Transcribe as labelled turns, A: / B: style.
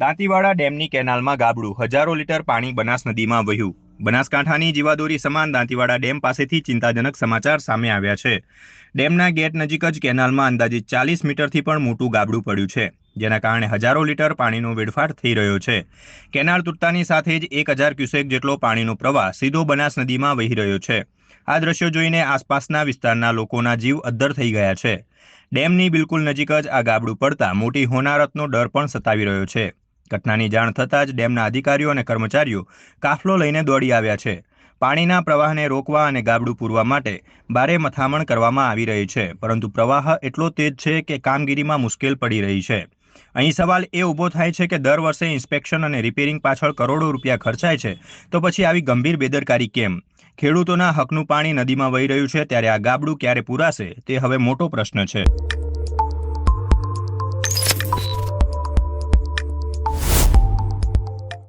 A: દાંતીવાડા ડેમની કેનાલમાં ગાબડું હજારો લીટર પાણી બનાસ નદીમાં વહ્યું. બનાસકાંઠાની જીવાદોરી સમાન દાંતીવાડા ડેમ પાસેથી ચિંતાજનક સમાચાર સામે આવ્યા છે. ડેમના ગેટ નજીક જ કેનાલમાં અંદાજિત ચાલીસ મીટરથી પણ મોટું ગાબડું પડ્યું છે, જેના કારણે હજારો લીટર પાણીનો વેડફાટ થઈ રહ્યો છે. કેનાલ તૂટતાની સાથે જ એક હજાર ક્યુસેક જેટલો પાણીનો પ્રવાહ સીધો બનાસ નદીમાં વહી રહ્યો છે. આ દ્રશ્યો જોઈને આસપાસના વિસ્તારના લોકોના જીવ અદ્ધર થઈ ગયા છે. ડેમની બિલકુલ નજીક જ આ ગાબડું પડતા મોટી હોનારતનો ડર પણ સતાવી રહ્યો છે. ઘટનાની જાણ થતાં જ ડેમના અધિકારીઓ અને કર્મચારીઓ કાફલો લઈને દોડી આવ્યા છે. પાણીના પ્રવાહને રોકવા અને ગાબડું પૂરવા માટે ભારે મથામણ કરવામાં આવી રહી છે, પરંતુ પ્રવાહ એટલો તેજ છે કે કામગીરીમાં મુશ્કેલ પડી રહી છે. અહીં સવાલ એ ઊભો થાય છે કે દર વર્ષે ઇન્સ્પેક્શન અને રિપેરિંગ પાછળ કરોડો રૂપિયા ખર્ચાય છે, તો પછી આવી ગંભીર બેદરકારી કેમ? ખેડૂતોના હકનું પાણી નદીમાં વહી રહ્યું છે, ત્યારે આ ગાબડું ક્યારે પૂરાશે, તે હવે મોટો પ્રશ્ન છે.